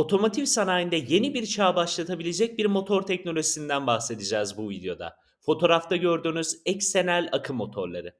Otomotiv sanayinde yeni bir çağ başlatabilecek bir motor teknolojisinden bahsedeceğiz bu videoda. Fotoğrafta gördüğünüz eksenel akım motorları.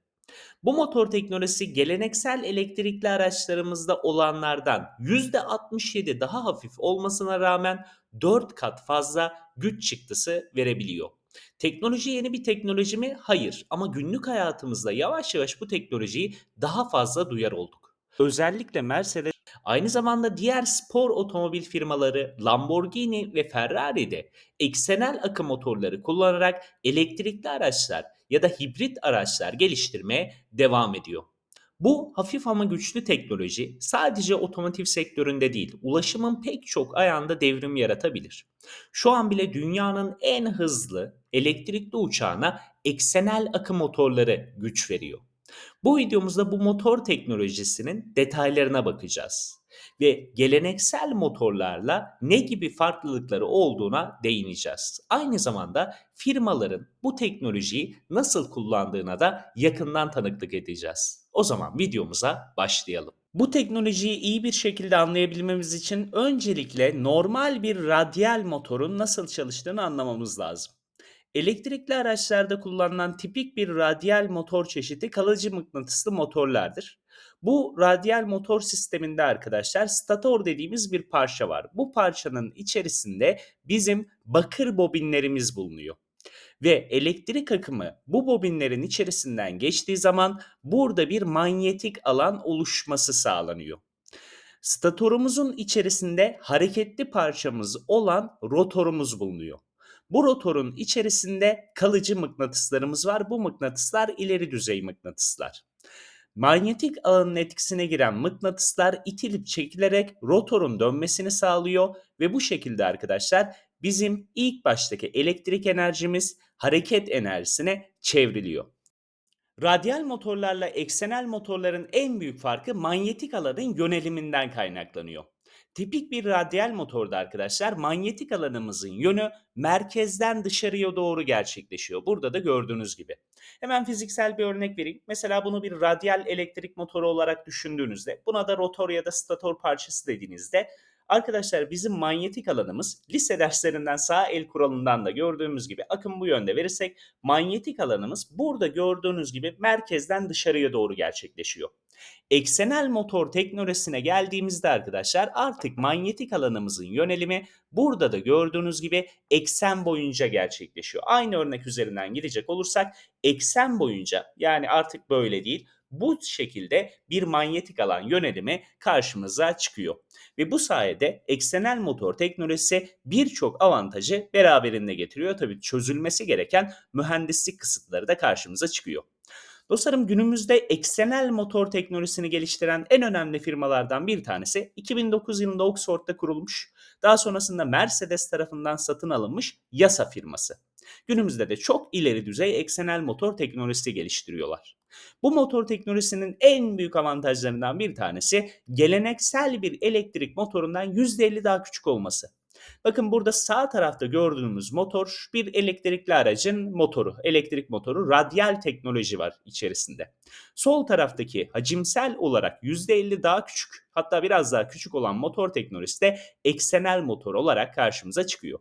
Bu motor teknolojisi geleneksel elektrikli araçlarımızda olanlardan %67 daha hafif olmasına rağmen 4 kat fazla güç çıktısı verebiliyor. Teknoloji yeni bir teknoloji mi? Hayır ama günlük hayatımızda yavaş yavaş bu teknolojiyi daha fazla duyar olduk. Özellikle Mercedes Aynı zamanda diğer spor otomobil firmaları Lamborghini ve Ferrari de eksenel akım motorları kullanarak elektrikli araçlar ya da hibrit araçlar geliştirmeye devam ediyor. Bu hafif ama güçlü teknoloji sadece otomotiv sektöründe değil, ulaşımın pek çok ayağında devrim yaratabilir. Şu an bile dünyanın en hızlı elektrikli uçağına eksenel akım motorları güç veriyor. Bu videomuzda bu motor teknolojisinin detaylarına bakacağız ve geleneksel motorlarla ne gibi farklılıkları olduğuna değineceğiz. Aynı zamanda firmaların bu teknolojiyi nasıl kullandığına da yakından tanıklık edeceğiz. O zaman videomuza başlayalım. Bu teknolojiyi iyi bir şekilde anlayabilmemiz için öncelikle normal bir radyal motorun nasıl çalıştığını anlamamız lazım. Elektrikli araçlarda kullanılan tipik bir radyal motor çeşidi kalıcı mıknatıslı motorlardır. Bu radyal motor sisteminde arkadaşlar stator dediğimiz bir parça var. Bu parçanın içerisinde bizim bakır bobinlerimiz bulunuyor. Ve elektrik akımı bu bobinlerin içerisinden geçtiği zaman burada bir manyetik alan oluşması sağlanıyor. Statorumuzun içerisinde hareketli parçamız olan rotorumuz bulunuyor. Bu rotorun içerisinde kalıcı mıknatıslarımız var. Bu mıknatıslar ileri düzey mıknatıslar. Manyetik alanın etkisine giren mıknatıslar itilip çekilerek rotorun dönmesini sağlıyor ve bu şekilde arkadaşlar bizim ilk baştaki elektrik enerjimiz hareket enerjisine çevriliyor. Radyal motorlarla eksenel motorların en büyük farkı manyetik alanın yöneliminden kaynaklanıyor. Tipik bir radyal motorda arkadaşlar manyetik alanımızın yönü merkezden dışarıya doğru gerçekleşiyor. Burada da gördüğünüz gibi. Hemen fiziksel bir örnek vereyim. Mesela bunu bir radyal elektrik motoru olarak düşündüğünüzde buna da rotor ya da stator parçası dediğinizde Arkadaşlar bizim manyetik alanımız lise derslerinden sağ el kuralından da gördüğümüz gibi akım bu yönde verirsek manyetik alanımız burada gördüğünüz gibi merkezden dışarıya doğru gerçekleşiyor. Eksenel motor teknolojisine geldiğimizde arkadaşlar artık manyetik alanımızın yönelimi burada da gördüğünüz gibi eksen boyunca gerçekleşiyor. Aynı örnek üzerinden gidecek olursak eksen boyunca yani artık böyle değil bu şekilde bir manyetik alan yönelimi karşımıza çıkıyor. Ve bu sayede eksenel motor teknolojisi birçok avantajı beraberinde getiriyor. Tabii çözülmesi gereken mühendislik kısıtları da karşımıza çıkıyor. Dostlarım günümüzde eksenel motor teknolojisini geliştiren en önemli firmalardan bir tanesi 2009 yılında Oxford'da kurulmuş, daha sonrasında Mercedes tarafından satın alınmış YASA firması. Günümüzde de çok ileri düzey eksenel motor teknolojisi geliştiriyorlar. Bu motor teknolojisinin en büyük avantajlarından bir tanesi geleneksel bir elektrik motorundan %50 daha küçük olması. Bakın burada sağ tarafta gördüğümüz motor bir elektrikli aracın motoru, elektrik motoru, radyal teknoloji var içerisinde. Sol taraftaki hacimsel olarak %50 daha küçük hatta biraz daha küçük olan motor teknolojisi de eksenel motor olarak karşımıza çıkıyor.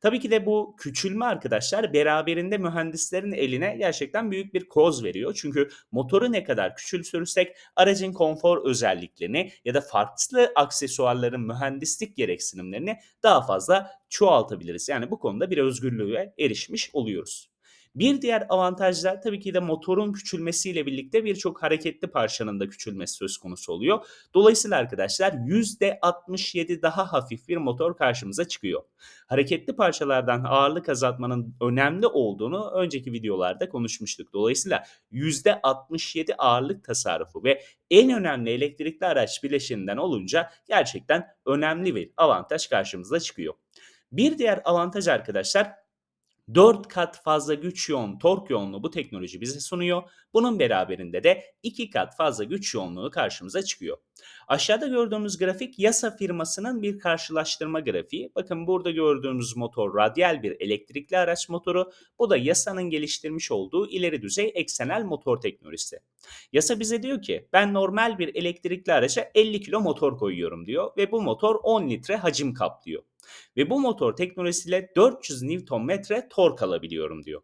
Tabii ki de bu küçülme arkadaşlar beraberinde mühendislerin eline gerçekten büyük bir koz veriyor. Çünkü motoru ne kadar küçültürsek aracın konfor özelliklerini ya da farklı aksesuarların mühendislik gereksinimlerini daha fazla çoğaltabiliriz. Yani bu konuda bir özgürlüğe erişmiş oluyoruz. Bir diğer avantajlar tabii ki de motorun küçülmesiyle birlikte birçok hareketli parçanın da küçülmesi söz konusu oluyor. Dolayısıyla arkadaşlar %67 daha hafif bir motor karşımıza çıkıyor. Hareketli parçalardan ağırlık azaltmanın önemli olduğunu önceki videolarda konuşmuştuk. Dolayısıyla %67 ağırlık tasarrufu ve en önemli elektrikli araç bileşeninden olunca gerçekten önemli bir avantaj karşımıza çıkıyor. Bir diğer avantaj arkadaşlar 4 kat fazla güç yoğun, tork yoğunluğu bu teknoloji bize sunuyor. Bunun beraberinde de 2 kat fazla güç yoğunluğu karşımıza çıkıyor. Aşağıda gördüğümüz grafik Yasa firmasının bir karşılaştırma grafiği. Bakın burada gördüğünüz motor radyal bir elektrikli araç motoru. Bu da Yasa'nın geliştirmiş olduğu ileri düzey eksenel motor teknolojisi. Yasa bize diyor ki ben normal bir elektrikli araca 50 kilo motor koyuyorum diyor ve bu motor 10 litre hacim kaplıyor. Ve bu motor teknolojisiyle 400 Nm tork alabiliyorum diyor.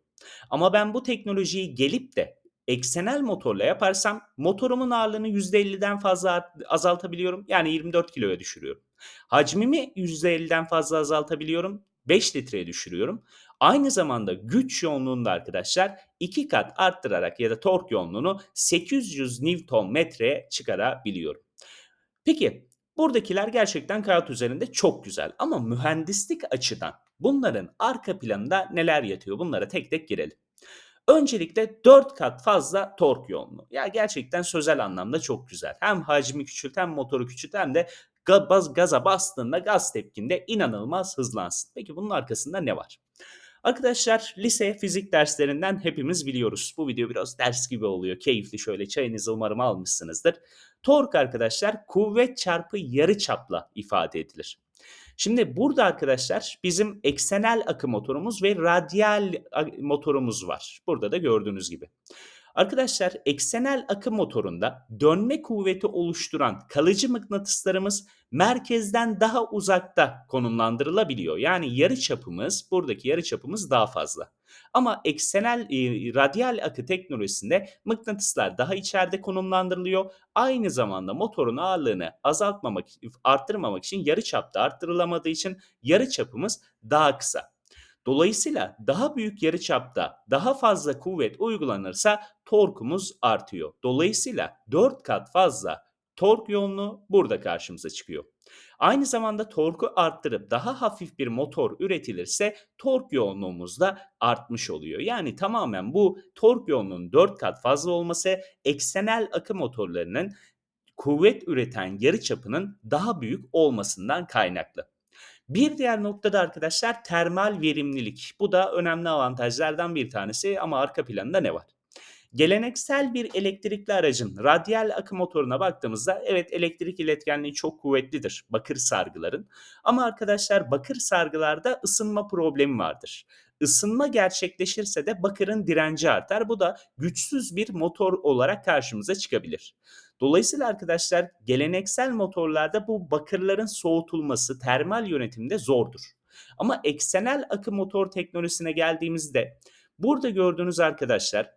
Ama ben bu teknolojiyi gelip de eksenel motorla yaparsam motorumun ağırlığını %50'den fazla azaltabiliyorum. Yani 24 kiloya düşürüyorum. Hacmimi %50'den fazla azaltabiliyorum. 5 litreye düşürüyorum. Aynı zamanda güç yoğunluğunu da arkadaşlar 2 kat arttırarak ya da tork yoğunluğunu 800 Nm'ye çıkarabiliyorum. Peki buradakiler gerçekten kağıt üzerinde çok güzel ama mühendislik açıdan bunların arka planında neler yatıyor bunlara tek tek girelim. Öncelikle 4 kat fazla tork yoğunluğu. Ya gerçekten sözel anlamda çok güzel. Hem hacmi küçült hem motoru küçült hem de gaz, gaza bastığında gaz tepkinde inanılmaz hızlansın. Peki bunun arkasında ne var? Arkadaşlar lise fizik derslerinden hepimiz biliyoruz. Bu video biraz ders gibi oluyor. Keyifli şöyle çayınızı umarım almışsınızdır. Tork arkadaşlar kuvvet çarpı yarı çapla ifade edilir. Şimdi burada arkadaşlar bizim eksenel akı motorumuz ve radyal motorumuz var. Burada da gördüğünüz gibi. Arkadaşlar eksenel akı motorunda dönme kuvveti oluşturan kalıcı mıknatıslarımız merkezden daha uzakta konumlandırılabiliyor. Yani yarı çapımız buradaki yarı çapımız daha fazla. Ama eksenel e, radyal akı teknolojisinde mıknatıslar daha içeride konumlandırılıyor. Aynı zamanda motorun ağırlığını azaltmamak, arttırmamak için yarı çapta arttırılamadığı için yarı çapımız daha kısa. Dolayısıyla daha büyük yarıçapta daha fazla kuvvet uygulanırsa torkumuz artıyor. Dolayısıyla 4 kat fazla tork yoğunluğu burada karşımıza çıkıyor. Aynı zamanda torku arttırıp daha hafif bir motor üretilirse tork yoğunluğumuz da artmış oluyor. Yani tamamen bu tork yoğunluğunun 4 kat fazla olması eksenel akı motorlarının kuvvet üreten yarı çapının daha büyük olmasından kaynaklı. Bir diğer noktada arkadaşlar termal verimlilik. Bu da önemli avantajlardan bir tanesi ama arka planında ne var? Geleneksel bir elektrikli aracın radyal akım motoruna baktığımızda evet elektrik iletkenliği çok kuvvetlidir bakır sargıların. Ama arkadaşlar bakır sargılarda ısınma problemi vardır. Isınma gerçekleşirse de bakırın direnci artar. Bu da güçsüz bir motor olarak karşımıza çıkabilir. Dolayısıyla arkadaşlar geleneksel motorlarda bu bakırların soğutulması termal yönetimde zordur. Ama eksenel akı motor teknolojisine geldiğimizde burada gördüğünüz arkadaşlar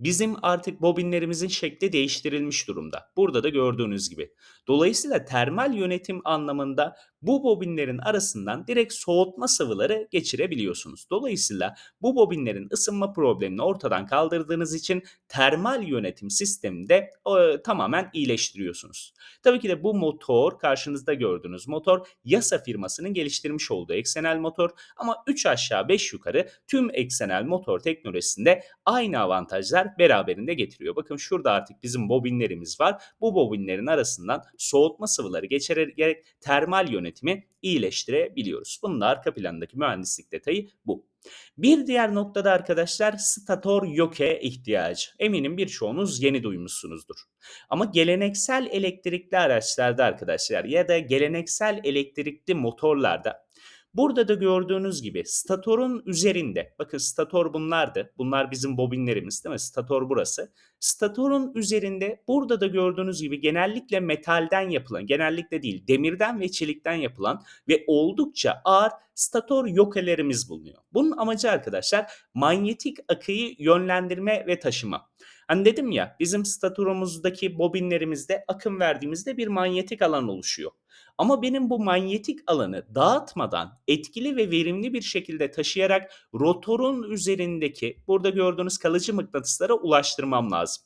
Bizim artık bobinlerimizin şekli değiştirilmiş durumda. Burada da gördüğünüz gibi. Dolayısıyla termal yönetim anlamında bu bobinlerin arasından direkt soğutma sıvıları geçirebiliyorsunuz. Dolayısıyla bu bobinlerin ısınma problemini ortadan kaldırdığınız için termal yönetim sisteminde e, tamamen iyileştiriyorsunuz. Tabii ki de bu motor karşınızda gördüğünüz motor Yasa firmasının geliştirmiş olduğu eksenel motor ama 3 aşağı 5 yukarı tüm eksenel motor teknolojisinde aynı avantajlar beraberinde getiriyor. Bakın şurada artık bizim bobinlerimiz var. Bu bobinlerin arasından soğutma sıvıları geçirerek termal yönetimi iyileştirebiliyoruz. Bunun arka plandaki mühendislik detayı bu. Bir diğer noktada arkadaşlar stator yoke ihtiyacı. Eminim birçoğunuz yeni duymuşsunuzdur. Ama geleneksel elektrikli araçlarda arkadaşlar ya da geleneksel elektrikli motorlarda Burada da gördüğünüz gibi statorun üzerinde, bakın stator bunlardı. Bunlar bizim bobinlerimiz değil mi? Stator burası. Statorun üzerinde burada da gördüğünüz gibi genellikle metalden yapılan, genellikle değil demirden ve çelikten yapılan ve oldukça ağır stator yokelerimiz bulunuyor. Bunun amacı arkadaşlar manyetik akıyı yönlendirme ve taşıma. Hani dedim ya bizim statorumuzdaki bobinlerimizde akım verdiğimizde bir manyetik alan oluşuyor. Ama benim bu manyetik alanı dağıtmadan etkili ve verimli bir şekilde taşıyarak rotorun üzerindeki burada gördüğünüz kalıcı mıknatıslara ulaştırmam lazım.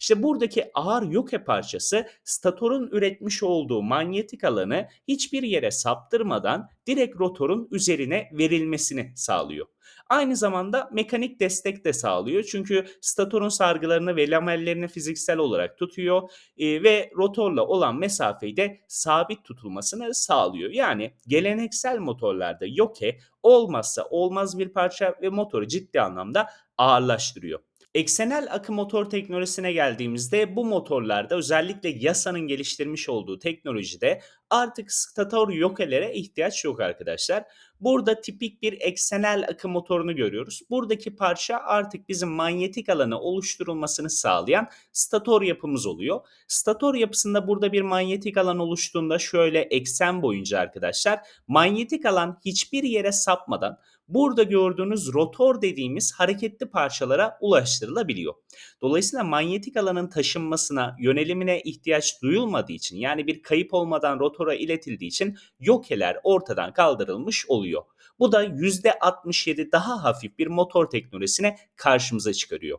İşte buradaki ağır yoke parçası statorun üretmiş olduğu manyetik alanı hiçbir yere saptırmadan direkt rotorun üzerine verilmesini sağlıyor. Aynı zamanda mekanik destek de sağlıyor. Çünkü statorun sargılarını ve lamellerini fiziksel olarak tutuyor eee, ve rotorla olan mesafeyi de sabit tutulmasını sağlıyor. Yani geleneksel motorlarda yoke olmazsa olmaz bir parça ve motoru ciddi anlamda ağırlaştırıyor. Eksenel akı motor teknolojisine geldiğimizde bu motorlarda özellikle YASA'nın geliştirmiş olduğu teknolojide artık stator yokelere ihtiyaç yok arkadaşlar. Burada tipik bir eksenel akı motorunu görüyoruz. Buradaki parça artık bizim manyetik alanı oluşturulmasını sağlayan stator yapımız oluyor. Stator yapısında burada bir manyetik alan oluştuğunda şöyle eksen boyunca arkadaşlar manyetik alan hiçbir yere sapmadan burada gördüğünüz rotor dediğimiz hareketli parçalara ulaştırılabiliyor. Dolayısıyla manyetik alanın taşınmasına, yönelimine ihtiyaç duyulmadığı için yani bir kayıp olmadan rotora iletildiği için yokeler ortadan kaldırılmış oluyor. Bu da %67 daha hafif bir motor teknolojisine karşımıza çıkarıyor.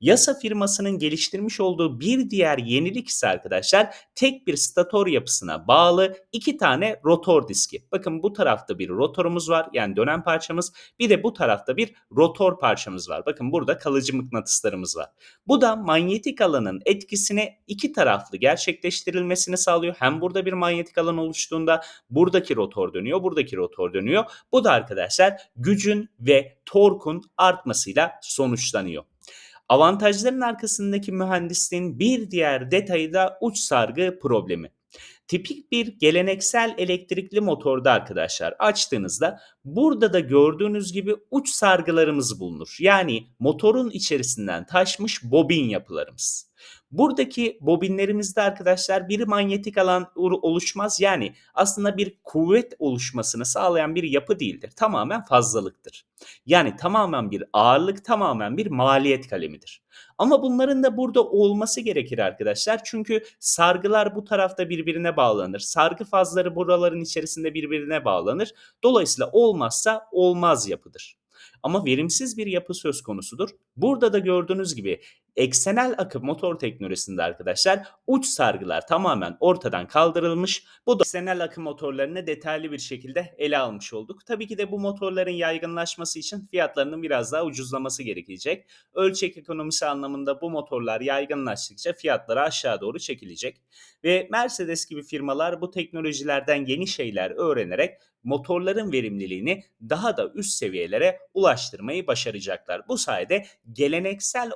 Yasa firmasının geliştirmiş olduğu bir diğer yenilik ise arkadaşlar tek bir stator yapısına bağlı iki tane rotor diski. Bakın bu tarafta bir rotorumuz var yani dönen parçamız bir de bu tarafta bir rotor parçamız var. Bakın burada kalıcı mıknatıslarımız var. Bu da manyetik alanın etkisini iki taraflı gerçekleştirilmesini sağlıyor. Hem burada bir manyetik alan oluştuğunda buradaki rotor dönüyor, buradaki rotor dönüyor. Bu da arkadaşlar gücün ve torkun artmasıyla sonuçlanıyor. Avantajların arkasındaki mühendisliğin bir diğer detayı da uç sargı problemi. Tipik bir geleneksel elektrikli motorda arkadaşlar açtığınızda burada da gördüğünüz gibi uç sargılarımız bulunur. Yani motorun içerisinden taşmış bobin yapılarımız. Buradaki bobinlerimizde arkadaşlar bir manyetik alan oluşmaz. Yani aslında bir kuvvet oluşmasını sağlayan bir yapı değildir. Tamamen fazlalıktır. Yani tamamen bir ağırlık, tamamen bir maliyet kalemidir. Ama bunların da burada olması gerekir arkadaşlar. Çünkü sargılar bu tarafta birbirine bağlanır. Sargı fazları buraların içerisinde birbirine bağlanır. Dolayısıyla olmazsa olmaz yapıdır. Ama verimsiz bir yapı söz konusudur. Burada da gördüğünüz gibi eksenel akım motor teknolojisinde arkadaşlar uç sargılar tamamen ortadan kaldırılmış. Bu da eksenel akım motorlarını detaylı bir şekilde ele almış olduk. Tabii ki de bu motorların yaygınlaşması için fiyatlarının biraz daha ucuzlaması gerekecek. Ölçek ekonomisi anlamında bu motorlar yaygınlaştıkça fiyatları aşağı doğru çekilecek. Ve Mercedes gibi firmalar bu teknolojilerden yeni şeyler öğrenerek motorların verimliliğini daha da üst seviyelere ulaştırmayı başaracaklar. Bu sayede geleneksel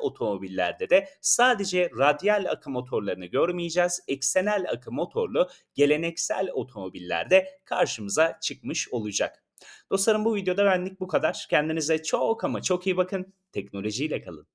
otomobillerde de sadece radyal akı motorlarını görmeyeceğiz. Eksenel akı motorlu geleneksel otomobillerde karşımıza çıkmış olacak. Dostlarım bu videoda benlik bu kadar. Kendinize çok ama çok iyi bakın. Teknolojiyle kalın.